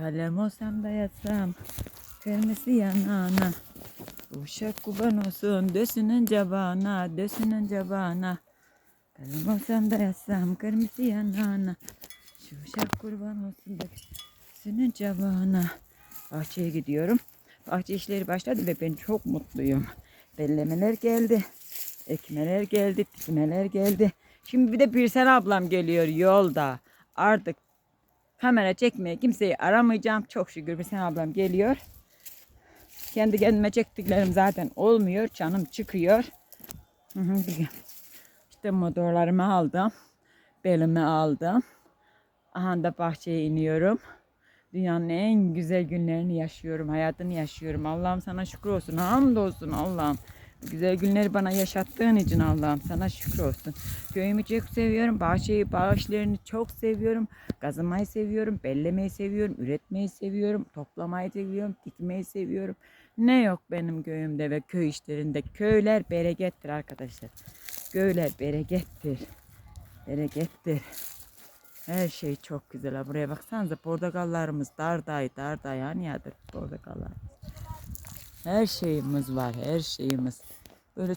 Kalem olsam da yatsam kırmızı yanağına. Uşak kurban olsun dösününce bana, dösününce bana. Kalem olsam da yatsam kırmızı yanağına. Şu uşak kurban olsun dösününce bana. Bahçeye gidiyorum. Bahçe işleri başladı ve ben çok mutluyum. Bellemeler geldi. Ekmeler geldi, dikmeler geldi. Şimdi bir de Birsel ablam geliyor yolda. Artık kamera çekmeye kimseyi aramayacağım. Çok şükür Birsel ablam geliyor. Kendi kendime çektiklerim zaten olmuyor. Canım çıkıyor. Bir- İşte motorlarımı aldım. Belimi aldım. Aha da bahçeye iniyorum. Dünyanın en güzel günlerini yaşıyorum. Hayatını yaşıyorum. Allah'ım sana şükür olsun. Hamdolsun Allah'ım. Güzel günleri bana yaşattığın için Allah'ım sana şükür olsun. Köyümü çok seviyorum. Bahçeyi, bağışlarını çok seviyorum. Kazımayı seviyorum. Bellemeyi seviyorum. Üretmeyi seviyorum. Toplamayı seviyorum. Dikmeyi seviyorum. Ne yok benim köyümde ve köy işlerinde. Köyler berekettir arkadaşlar. Köyler berekettir. Berekettir. Her şey çok güzel. Buraya baksanıza portakallarımız darday darday yani yadır portakallarımız. Her şeyimiz var her şeyimiz. Böyle